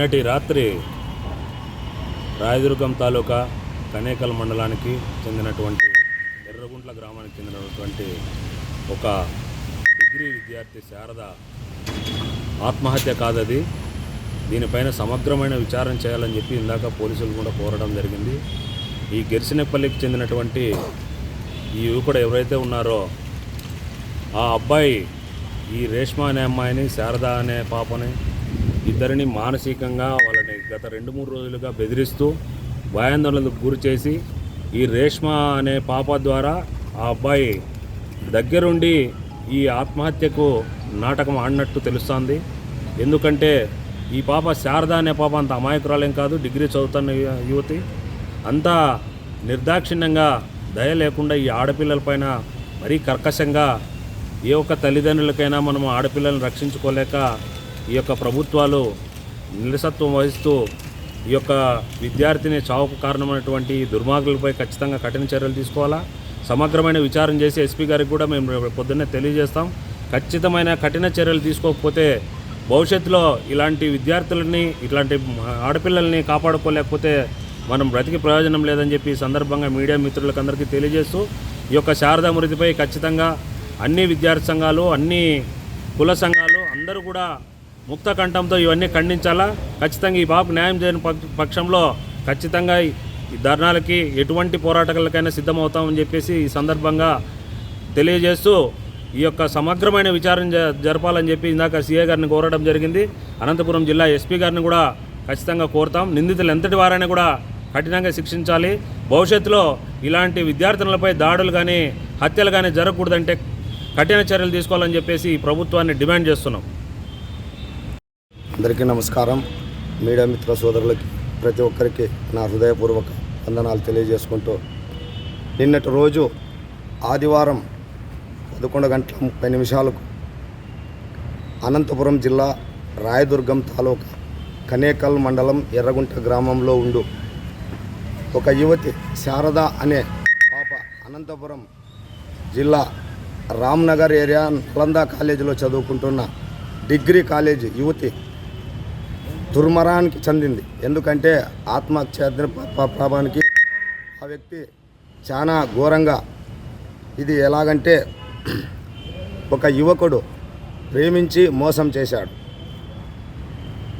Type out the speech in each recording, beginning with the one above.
నిన్నటి రాత్రి రాయదుర్గం తాలూకా కనేకల్ మండలానికి చెందినటువంటి ఎర్రగుంట్ల గ్రామానికి చెందినటువంటి ఒక డిగ్రీ విద్యార్థి శారద ఆత్మహత్య కాదది. దీనిపైన సమగ్రమైన విచారణ చేయాలని చెప్పి ఇందాక పోలీసులు కూడా కోరడం జరిగింది. ఈ గిరిసినపల్లికి చెందినటువంటి ఈ యువకుడు ఎవరైతే ఉన్నారో ఆ అబ్బాయి ఈ రేష్మ అనే అమ్మాయిని శారద అనే పాపని ఇద్దరిని మానసికంగా వాళ్ళని గత రెండు మూడు రోజులుగా బెదిరిస్తూ భయాందోళనకు గురి చేసి ఈ రేష్మ అనే పాప ద్వారా ఆ అబ్బాయి దగ్గరుండి ఈ ఆత్మహత్యకు నాటకం ఆడినట్టు తెలుస్తోంది. ఎందుకంటే ఈ పాప శారద అనే పాప అంత అమాయకురాలేం కాదు డిగ్రీ చదువుతున్న యువతి. అంతా నిర్దాక్షిణ్యంగా దయ లేకుండా ఈ ఆడపిల్లలపైన మరీ కర్కశంగా ఏ ఒక్క తల్లిదండ్రులకైనా మనం ఆడపిల్లల్ని రక్షించుకోలేక ఈ యొక్క ప్రభుత్వాలు నిరసత్వం వహిస్తూ ఈ యొక్క విద్యార్థిని చావుకు కారణమైనటువంటి దుర్మార్గులపై ఖచ్చితంగా కఠిన చర్యలు తీసుకోవాలా? సమగ్రమైన విచారం చేసి ఎస్పీ గారికి కూడా మేము పొద్దున్నే తెలియజేస్తాం. ఖచ్చితమైన కఠిన చర్యలు తీసుకోకపోతే భవిష్యత్తులో ఇలాంటి విద్యార్థులని ఇట్లాంటి ఆడపిల్లల్ని కాపాడుకోలేకపోతే మనం బ్రతికి ప్రయోజనం లేదని చెప్పి సందర్భంగా మీడియా మిత్రులకు అందరికీ తెలియజేస్తూ ఈ యొక్క శారదా మృతిపై ఖచ్చితంగా అన్ని విద్యార్థి సంఘాలు అన్ని కుల సంఘాలు అందరూ కూడా ముక్త కంఠంతో ఇవన్నీ ఖండించాలా? ఖచ్చితంగా ఈ బాబుకు న్యాయం చేయని పక్షంలో ఖచ్చితంగా ఈ ధర్నాలకి ఎటువంటి పోరాటాలకైనా సిద్ధమవుతామని చెప్పేసి ఈ సందర్భంగా తెలియజేస్తూ ఈ యొక్క సమగ్రమైన విచారణ జ- జరపాలని చెప్పి ఇందాక సీఏ గారిని కోరడం జరిగింది. అనంతపురం జిల్లా ఎస్పీ గారిని కూడా ఖచ్చితంగా కోరుతాం. నిందితులు ఎంతటి వారైనా కూడా కఠినంగా శిక్షించాలి. భవిష్యత్తులో ఇలాంటి విద్యార్థులపై దాడులు కానీ హత్యలు కానీ జరగకూడదంటే కఠిన చర్యలు తీసుకోవాలని చెప్పేసి ఈ ప్రభుత్వాన్ని డిమాండ్ చేస్తున్నాం. అందరికీ నమస్కారం. మీడియా మిత్ర సోదరులకి ప్రతి ఒక్కరికి నా హృదయపూర్వక వందనాలు తెలియజేసుకుంటూ నిన్నటి రోజు ఆదివారం పదకొండు గంటల ముప్పై నిమిషాలకు అనంతపురం జిల్లా రాయదుర్గం తాలూకా కనేకల్ మండలం ఎర్రగుంట గ్రామంలో ఉండు ఒక యువతి శారద అనే పాప అనంతపురం జిల్లా రామ్నగర్ ఏరియా నలంద కాలేజీలో చదువుకుంటున్న డిగ్రీ కాలేజీ యువతి దుర్మరానికి చెందింది. ఎందుకంటే ఆత్మహత్య ప్రభావానికి ఆ వ్యక్తి చాలా ఘోరంగా ఇది ఎలాగంటే ఒక యువకుడు ప్రేమించి మోసం చేశాడు.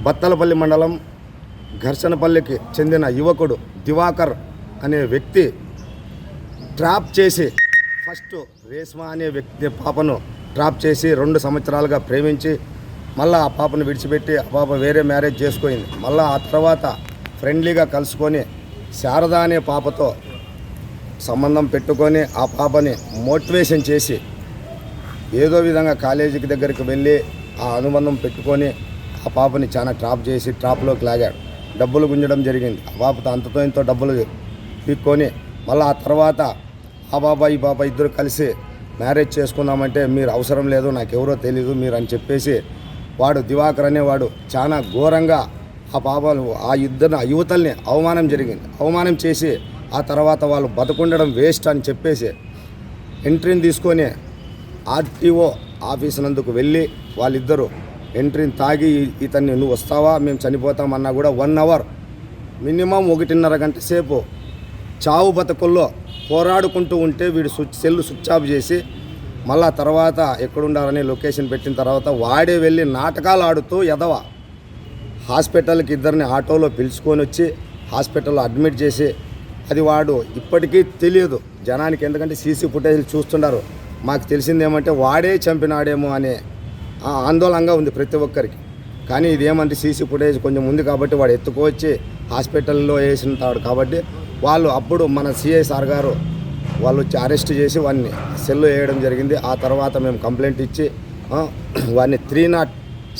బత్తలపల్లి మండలం ఘర్షణపల్లికి చెందిన యువకుడు దివాకర్ అనే వ్యక్తి ట్రాప్ చేసి ఫస్ట్ రేష్మా అనే వ్యక్తి పాపను ట్రాప్ చేసి రెండు సంవత్సరాలుగా ప్రేమించి మళ్ళీ ఆ పాపను విడిచిపెట్టి ఆ పాప వేరే మ్యారేజ్ చేసుకుంది మళ్ళీ ఆ తర్వాత ఫ్రెండ్లీగా కలుసుకొని శారద అనే పాపతో సంబంధం పెట్టుకొని ఆ పాపని మోటివేషన్ చేసి ఏదో విధంగా కాలేజీకి దగ్గరికి వెళ్ళి ఆ అనుబంధం పెట్టుకొని ఆ పాపని చాలా ట్రాప్ చేసి ట్రాప్లోకి లాగాడు. డబ్బులు గుంజడం జరిగింది. ఆ పాపతో అంతతో ఇంతో డబ్బులు పీక్కొని మళ్ళీ ఆ తర్వాత ఆ బాబా ఈ బాబా ఇద్దరు కలిసి మ్యారేజ్ చేసుకుందామంటే మీరు అవసరం లేదు నాకు ఎవరో తెలీదు మీరు అని చెప్పేసి వాడు దివాకర్ అనేవాడు చాలా ఘోరంగా ఆ పాపలు ఆ ఇద్దరు ఆ యువతల్ని అవమానం జరిగింది. అవమానం చేసి ఆ తర్వాత వాళ్ళు బతుకుండడం వేస్ట్ అని చెప్పేసి ఎంట్రీని తీసుకొని ఆర్టీఓ ఆఫీస్ నందుకు వెళ్ళి వాళ్ళిద్దరూ ఎంట్రీని తాగి ఇతన్ని నువ్వు వస్తావా? మేము చనిపోతామన్నా కూడా వన్ అవర్ మినిమం ఒకటిన్నర గంట సేపు చావు బతుకుల్లో పోరాడుకుంటూ ఉంటే వీడు స్విచ్ సెల్ స్విచ్ ఆఫ్ చేసి మళ్ళా తర్వాత ఎక్కడుండాలని లొకేషన్ పెట్టిన తర్వాత వాడే వెళ్ళి నాటకాలు ఆడుతూ ఎదవ హాస్పిటల్కి ఇద్దరిని ఆటోలో పిలుచుకొని వచ్చి హాస్పిటల్లో అడ్మిట్ చేసి అది వాడు ఇప్పటికీ తెలియదు. జనానికి ఎందుకంటే సీసీ ఫుటేజ్లు చూస్తున్నారు మాకు తెలిసింది ఏమంటే వాడే చంపినాడేమో అనే ఆందోళనగా ఉంది ప్రతి ఒక్కరికి. కానీ ఇదేమంటే సీసీ ఫుటేజ్ కొంచెం ఉంది కాబట్టి వాడు ఎత్తుకొచ్చి హాస్పిటల్లో వేసింటాడు కాబట్టి వాళ్ళు అప్పుడు మన సిఐ సార్ గారు వాళ్ళు వచ్చి అరెస్ట్ చేసి వాడిని సెల్ వేయడం జరిగింది. ఆ తర్వాత మేము కంప్లైంట్ ఇచ్చి వాడిని త్రీ నాట్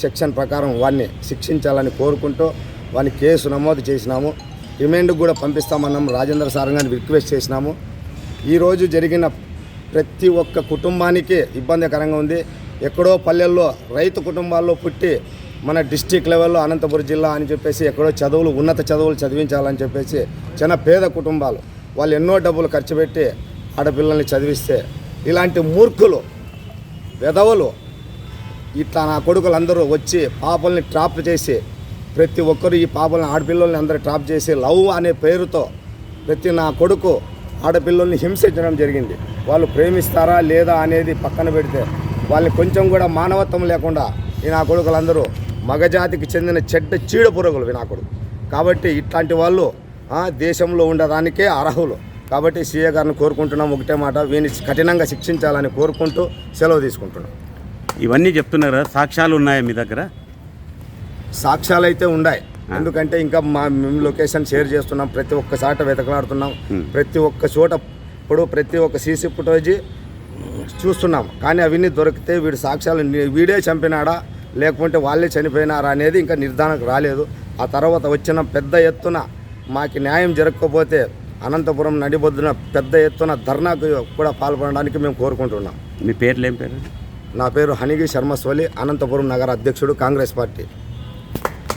సెక్షన్ ప్రకారం వాడిని శిక్షించాలని కోరుకుంటూ వాడిని కేసు నమోదు చేసినాము. రిమైండ్కి కూడా పంపిస్తామన్నాము. రాజేంద్ర సార్ గారిని రిక్వెస్ట్ చేసినాము. ఈరోజు జరిగిన ప్రతి ఒక్క కుటుంబానికి ఇబ్బందికరంగా ఉంది. ఎక్కడో పల్లెల్లో రైతు కుటుంబాల్లో పుట్టి మన డిస్టిక్ లెవెల్లో అనంతపురం జిల్లా అని చెప్పేసి ఎక్కడో చదువులు ఉన్నత చదువులు చదివించాలని చెప్పేసి చిన్న పేద కుటుంబాలు వాళ్ళు ఎన్నో డబ్బులు ఖర్చు పెట్టి ఆడపిల్లల్ని చదివిస్తే ఇలాంటి మూర్ఖులు వెధవలు ఇట్లా నా కొడుకులందరూ వచ్చి పాపల్ని ట్రాప్ చేసి ప్రతి ఒక్కరు ఈ పాపల్ని ఆడపిల్లల్ని అందరూ ట్రాప్ చేసి లవ్ అనే పేరుతో ప్రతి నా కొడుకు ఆడపిల్లల్ని హింసించడం జరిగింది. వాళ్ళు ప్రేమిస్తారా లేదా అనేది పక్కన పెడితే వాళ్ళని కొంచెం కూడా మానవత్వం లేకుండా ఈ నా కొడుకులందరూ మగజాతికి చెందిన చెడ్డ చీడ పురుగులు వినాకుడు కాబట్టి ఇట్లాంటి వాళ్ళు దేశంలో ఉండడానికే అర్హులు. కాబట్టి సీఏ గారిని కోరుకుంటున్నాం ఒకటే మాట వీని కఠినంగా శిక్షించాలని కోరుకుంటూ సెలవు తీసుకుంటున్నాం. ఇవన్నీ చెప్తున్నారు? సాక్ష్యాలు ఉన్నాయా మీ దగ్గర? సాక్ష్యాలు అయితే ఉన్నాయి ఎందుకంటే ఇంకా మా మేము లొకేషన్ షేర్ చేస్తున్నాం. ప్రతి ఒక్క చోట వెతకలాడుతున్నాం. ప్రతి ఒక్క చోట ఇప్పుడు ప్రతి ఒక్క సీసీ ఫుటేజ్ చూస్తున్నాం. కానీ అవన్నీ దొరికితే వీడి సాక్ష్యాలు వీడే చంపినాడా? లేకుంటే వాళ్ళే చనిపోయినారా అనేది ఇంకా నిర్ధారణకు రాలేదు. ఆ తర్వాత వచ్చిన పెద్ద ఎత్తున మాకు న్యాయం జరగకపోతే అనంతపురం నడిబొద్దున పెద్ద ఎత్తున ధర్నాకు కూడా పాల్పడడానికి మేము కోరుకుంటున్నాం. మీ పేర్లు ఏం పేరు? నా పేరు హనిగి శర్మ సోలి అనంతపురం నగర అధ్యక్షుడు కాంగ్రెస్ పార్టీ.